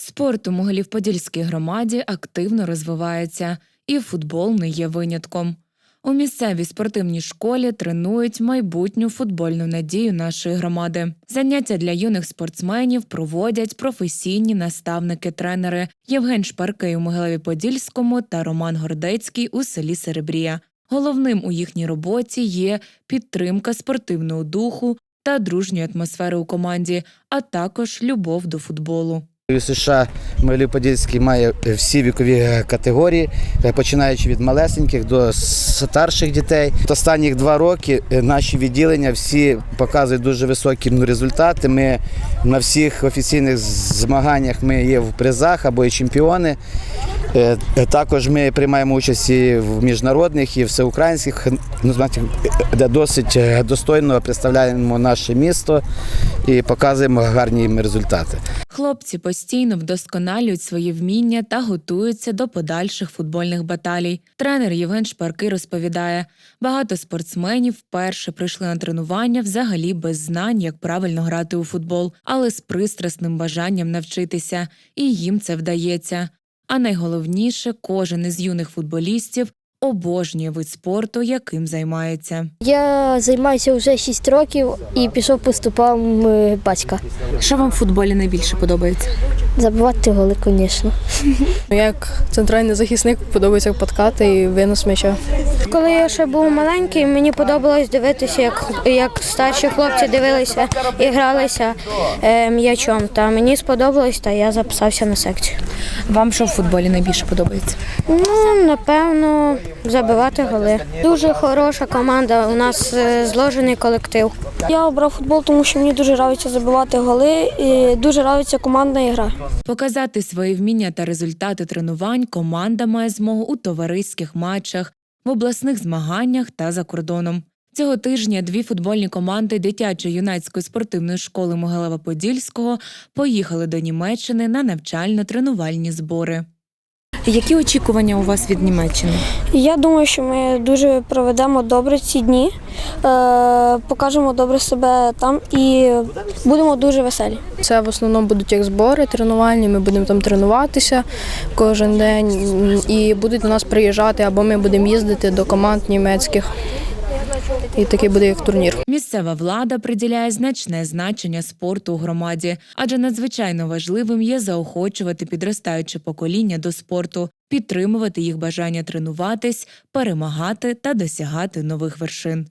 Спорт у Могилів-Подільській громаді активно розвивається, і футбол не є винятком. У місцевій спортивній школі тренують майбутню футбольну надію нашої громади. Заняття для юних спортсменів проводять професійні наставники-тренери Євген Шпаркий у Могилеві-Подільському та Роман Гордецький у селі Серебрія. Головним у їхній роботі є підтримка спортивного духу та дружньої атмосфери у команді, а також любов до футболу. США Могилів-Подільський має всі вікові категорії, е, починаючи від малесеньких до старших дітей. Останні два роки е, наші відділення всі показують дуже високі ну, результати. Ми на всіх офіційних змаганнях ми є в призах або є чемпіони. Е, Також ми приймаємо участь і в міжнародних і всеукраїнських, ну, де досить е, достойно представляємо наше місто і показуємо гарні результати. Хлопці постійно вдосконалюють свої вміння та готуються до подальших футбольних баталій. Тренер Євген Шпаркий розповідає: багато спортсменів вперше прийшли на тренування взагалі без знань, як правильно грати у футбол, але з пристрасним бажанням навчитися, і їм це вдається. А найголовніше, кожен із юних футболістів обожнює вид спорту, яким займається. Я займаюся вже 6 років і пішов по стопам е, батька. Що вам в футболі найбільше подобається? Забивати голи, звісно. Ну, Як центральний захисник подобається подкати і винос м'яча. Коли я ще був маленький, мені подобалось дивитися, як, як старші хлопці дивилися і гралися е, м'ячом. Та мені сподобалось, та я записався на секцію. Вам що в футболі найбільше подобається? Ну, напевно, забивати голи. Дуже хороша команда. У нас е, зложений колектив. Я обрав футбол, тому що мені дуже подобається забивати голи і дуже подобається командна гра. Показати свої вміння та результати тренувань команда має змогу у товариських матчах, в обласних змаганнях та за кордоном. Цього тижня дві футбольні команди дитячо-юнацької спортивної школи Могилева-Подільського поїхали до Німеччини на навчально-тренувальні збори. Які очікування у вас від Німеччини? Я думаю, що ми дуже проведемо добре ці дні, е, покажемо добре себе там і будемо дуже веселі. Це в основному будуть як збори тренувальні. Ми будемо там тренуватися кожен день і будуть до нас приїжджати, або ми будемо їздити до команд німецьких. І такий буде як турнір. Місцева влада приділяє значне значення спорту у громаді, адже надзвичайно важливим є заохочувати підростаюче покоління до спорту, підтримувати їх бажання тренуватись, перемагати та досягати нових вершин.